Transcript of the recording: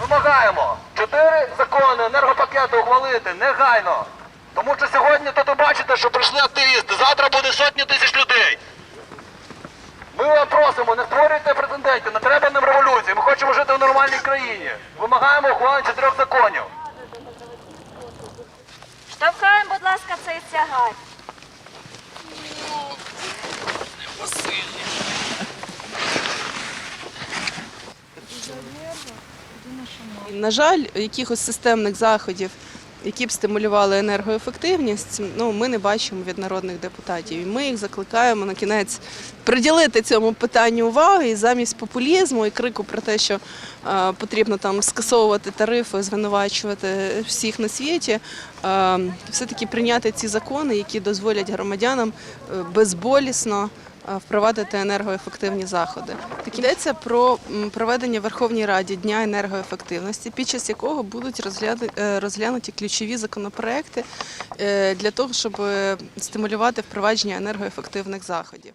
Вимагаємо чотири закони енергопакету ухвалити негайно. Тому що сьогодні тут бачите, що прийшли активісти. Завтра буде сотні тисяч людей. Ми вас просимо, не створюйте претендентів, не треба нам революції. Ми хочемо жити в нормальній країні. Вимагаємо ухвалення чотирьох законів. Штовхаємо, будь ласка, цей тягар. На жаль, якихось системних заходів, які б стимулювали енергоефективність, ну ми не бачимо від народних депутатів. І ми їх закликаємо на кінець приділити цьому питанню уваги і замість популізму і крику про те, що е, потрібно там скасовувати тарифи, звинувачувати всіх на світі, е, все-таки прийняти ці закони, які дозволять громадянам е, безболісно впровадити енергоефективні заходи. Так йдеться про проведення Верховній Раді Дня енергоефективності, під час якого будуть е, розглянуті ключові законопроекти е, для того, щоб е, стимулювати впровадження енергоефективних заходів.